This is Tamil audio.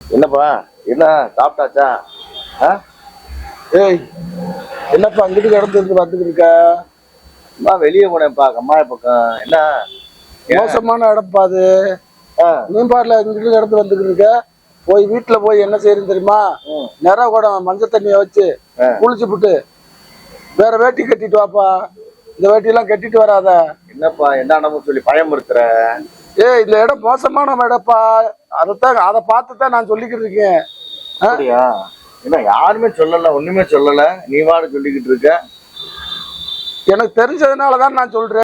என்னப்பா? என்ன சாப்பிட்டாச்சா? ஆ? ஏய் என்னப்பா அங்கிட்டு கிடந்து இருந்து வந்துட்டு இருக்கா? அம்மா வெளியே போனேன்ப்பா கம்மாய பக்கம். என்ன? மோசமான இடம்ப்பா அது. ஆ, மீன்பாட்டில் இங்கிட்டு கிடந்து வந்துக்கிட்டு இருக்க. போய் வீட்டில் போய் என்ன செய்யணும் தெரியுமா. நிற குடம் மஞ்சள் தண்ணியை வச்சு. குளிச்சு விட்டு வேற வேட்டி கட்டிட்டு வாப்பா. இந்த வேட்டியெல்லாம் கட்டிட்டு வராத. என்னப்பா என்ன இடமும் சொல்லி பயமுறுத்துற ஏய் இந்த இடம் மோசமான இடப்பா அதைத்தான் அதை பார்த்து தான் நான் சொல்லிக்கிட்டு இருக்கேன். என்ன யாருமே சொல்லல ஒண்ணுமே சொல்லல. நீ வாடு சொல்லிக்கிட்டு இருக்க. எனக்கு தெரிஞ்சதுனால தான் நான் சொல்றேன்.